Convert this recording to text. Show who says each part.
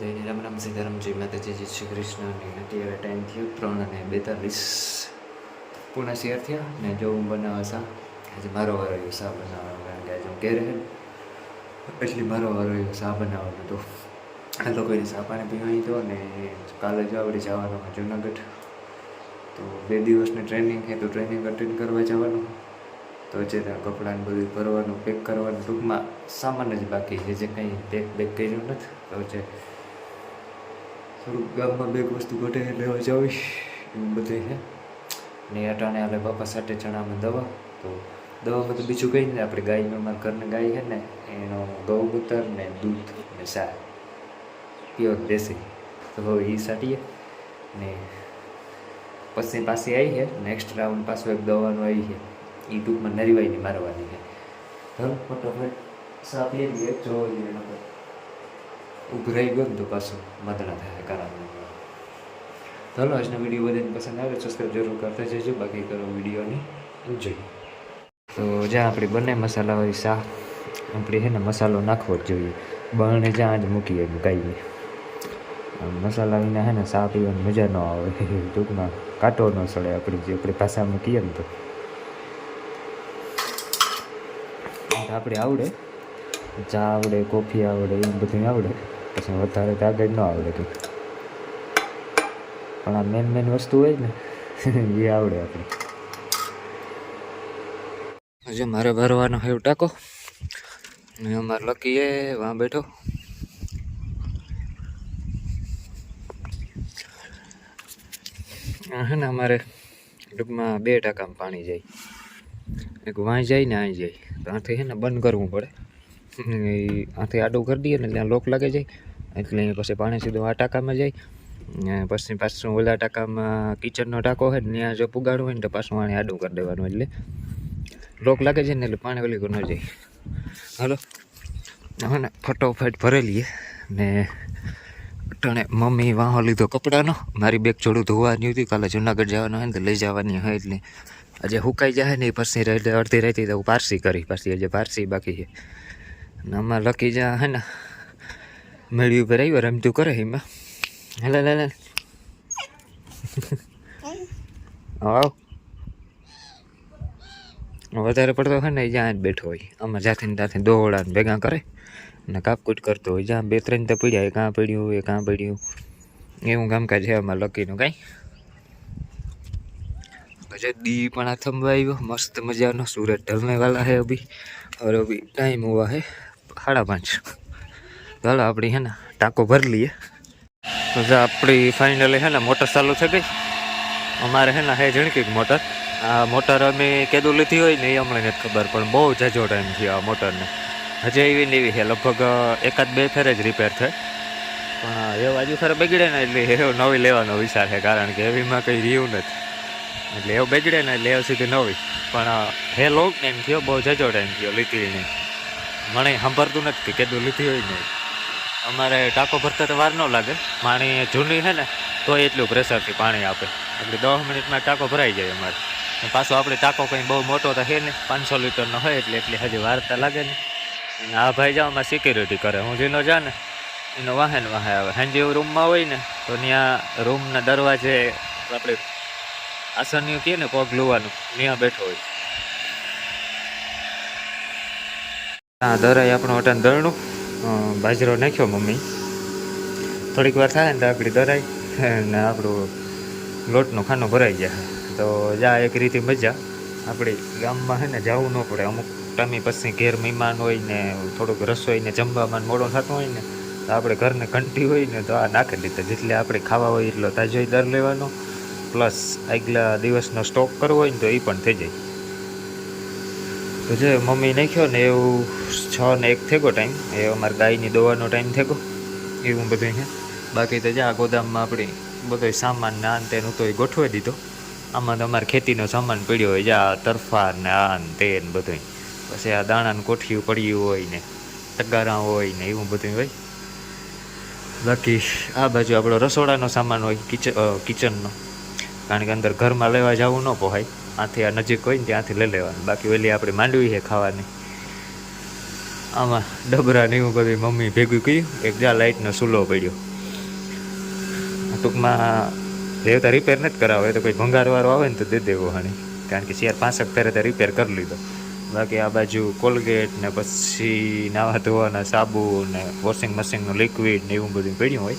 Speaker 1: રામ રામ સીતારામ, જય માતાજી, જય શ્રી કૃષ્ણ. અને અત્યારે ટાઈમ થયો ત્રણ અને બેતાલીસ. પૂણા શેર થયા ને જો હું બનાવવા સા, આજે મારો વારો આવ્યો સા બનાવવાનો, કારણ કે આજે હું ઘેર એટલે મારો વારો આવ્યો સા બનાવવાનો તો. આ લોકોને સા પાણી પીવાની તો ને કાલે જો આપણે જવાનું જુનાગઢ. તો બે દિવસની ટ્રેનિંગ છે તો ટ્રેનિંગ અટેન્ડ કરવા જવાનું. તો અત્યારે કપડાને બધું ભરવાનું પેક કરવાનું, ટૂંકમાં સામાન જ બાકી છે, જે કંઈ પેક બેક કર્યું નથી. તો છે થોડુંક ગામમાં બેગ વસ્તુ ઘટે લેવા જાવીશ એવું બધું છે. ને અટાણે આપણે બાપા સાથે ચણામાં દવા તો દવામાં તો બીજું કંઈ નહીં આપણે ગાય અમારા ઘરની ગાય છે ને એનો ગૌમૂત્ર ને દૂધ ને સાર પ્યોર દેશી. તો હવે એ સાટીએ ને પછી પાછી આવી છે નેક્સ્ટ રાઉન્ડ પાછું એક દવાનું આવી છે. એ ટૂંકમાં નરીવાઈની મારવાની છે. ધર ફટોફટ સાપ લઈ લઈએ જોવો જોઈએ એના પર. ઊભું રહી ગયો ને તો પાછું મદના થાય કારણ ચાલો, આજનો વીડિયો બધાને પસંદ આવે સબસ્ક્રાઈબ જરૂર કરતા જજો. બાકી કરો વિડીયોની એન્જોય તો જ્યાં આપણે બંને મસાલાવાળી શાહ આપણે છે ને મસાલો નાખવો જ જોઈએ. બરણે જ્યાં જ મૂકીએ મૂકાઈએ મસાલા વિના છે ને ચા પીવાની મજા ન આવે. ટૂંકમાં કાંટો ન સડે આપણી જે આપણે ભાષામાં કહીએ ને તો. આપણે આવડે. ચા આવડે, કોફી આવડે, એવું બધું આવડે. પછી વધારે તો આગળ ન આવડે કંઈક. પણ આ મેન મેન વસ્તુ હોય ને, એ આવડે આપણે. હજુ મારે ભરવાનો હેવ ટાકો. ને અમારે લકીએ વાં બેઠો. હે ને અમારે ટૂંકમાં બે ટાકામાં પાણી જાય. એક વાંઈ જાય ને આઈ જાય. ત્યાંથી હે ને બંધ કરવું પડે. આથી આડું કરી દઈએ ને ત્યાં લોક લાગે જાય. એટલે પછી પાણી સીધું આ ટાંકામાં જાય પછી પાછું ઓલા ટાંકામાં કિચનનો ટાંકો હોય ને ત્યાં જો પુગાડવું હોય ને તો પાછું પાણી આડું કરી દેવાનું એટલે લોક લાગે છે ને એટલે પાણી ઓલી ન જાય. હાલો. હવે ફટોફટ ભરેલીએ ને ટણે મમ્મી વાહો લીધો કપડાનો. મારી બેગ જોડું ધોવાની હતી. કાલે જુનાગઢ જવાનું હોય ને તો લઈ જવાની હોય એટલે આજે હુકાઈ જાય ને એ પછી અડધી રહેતી તો હું પારસી કરી. પાછી આજે પારસી બાકી છે. અને આમાં લકી જા હે ને, મેળવી ઉપર આવ્યો, રમતું કરે એમાં. હેલે લે લે આવ. વધારે પડતો હોય ને, જ્યાં જ બેઠો હોય. આમાં જાતે ને જાતે દોવડા ભેગા કરે. ને કાપકૂટ કરતો હોય. જ્યાં બે ત્રણ તો પડ્યા, એ કાં પડ્યું, એ કાં પડ્યું. એવું કામકાજ છે આમાં લકીનું કાંઈ. પછી દી પણ આ થંભાવ્યો મસ્ત મજાનો સૂરજ ઢલમેવાલા હે અભી. હવે અભી, ટાઈમ હોવા હે. સાડા પાંચ. ચાલો આપણી હે ને ટાંકો ભરી લઈએ. તો આપણી ફાઇનલી હે ને મોટર ચાલુ થઈ ગઈ. અમારે હે ને હે જણકી મોટર. આ મોટર અમે કેદું લીધી હોય ને એ હમણાં નથી ખબર, પણ બહુ જાજો ટાઈમ થયો આ મોટરને. હજી એવી ને એવી છે લગભગ એકાદ બે ફેરે જ રિપેર થાય. પણ એવું બાજુ ખરે બગડે ને એટલે એ નવી લેવાનો વિચાર છે, કારણ કે એવીમાં કંઈ રહ્યું નથી. એટલે એવું બગડે ને એટલે એવું સુધી નવી. પણ હે લોક ટાઈમ થયો, બહુ જજો ટાઈમ થયો લીધી નહીં. મને સાંભળતું નથી કેદું લીધી હોય નહીં અમારે ટાંકો ભરતા તો વાર ન લાગે. પાણી જૂની છે ને, તો એટલું પ્રેશરથી પાણી આપે. એટલે દસ મિનિટમાં ટાંકો ભરાઈ જાય અમારે. પાછો આપણે ટાંકો કંઈ બહુ મોટો તો છે ને પાંચસો લીટરનો હોય એટલે એટલી હજી વાર્તા લાગે ને આ ભાઈ જાઓ સિક્યુરિટી કરે. હું જેનો જા ને, એનો વાહન વાહે આવે. સાંજે રૂમમાં હોય ને, તો ત્યાં રૂમના દરવાજે આપણે આસનિયું કહે ને પગ લુવાનું, ત્યાં બેઠો હોય. હા દરાય આપણો અટાણ દરણું બાજરો નાખ્યો મમ્મી. થોડીક વાર થાય ને તો આપણી દરાય ને આપણું લોટનું ખાનું ભરાઈ જાય તો જા, એક રીતે મજા. આપણે ગામમાં છે ને જવું ન પડે. અમુક ટાઈમે પછી ઘેર મહેમાન હોય ને, થોડુંક રસોઈ ને જમવામાં મોડો થતો હોય ને, તો આપણે ઘરને ઘંટી હોય ને, તો આ નાખી દીધા. જેટલે આપણે ખાવા હોય એટલો તાજો દર લેવાનો. પ્લસ આગલા દિવસનો સ્ટોક કરવો હોય ને, તો એ પણ થઈ જાય. તો જે મમ્મી નાખ્યો ને એવું છ ને એક થેગો ટાઈમ એ અમારે ગાયની દવાનો ટાઈમ થેગો એવું બધું છે. બાકી તો જ્યાં ગોદામમાં આપણી બધો સામાન ને આન તેનું તો ગોઠવી દીધો. આમાં તો અમારે ખેતીનો સામાન પડ્યો હોય, જા તરફા ને આ ને તે ને બધું પછી આ દાણાનું કોઠિયું પડ્યું હોય ને, તગારા હોય ને એવું બધું હોય. બાકી આ બાજુ આપણો રસોડાનો સામાન હોય કિચન કિચનનો કારણ કે અંદર ઘરમાં લેવા જવું ન પોહાય આથી આ નજીક હોય ને ત્યાંથી લઈ લેવાનું. બાકી ઓલી આપણી માંડવી છે ખાવાની. આમાં ડબરા ને એવું બધું મમ્મી ભેગું કર્યું. એક જા લાઇટનો સૂલો પડ્યો. ટૂંકમાં દેવતા રિપેર નથી કરાવે તો કોઈ ભંગારવાળો આવે ને તો દે દેવો હાણી. કારણ કે શેર પાંસઠ ફેરે તો રિપેર કરી લીધો. બાકી આ બાજુ કોલગેટ ને પછી નાવા ધોવાના સાબુ ને વોશિંગ મશીનનું લિક્વિડ ને એવું બધું પડ્યું હોય.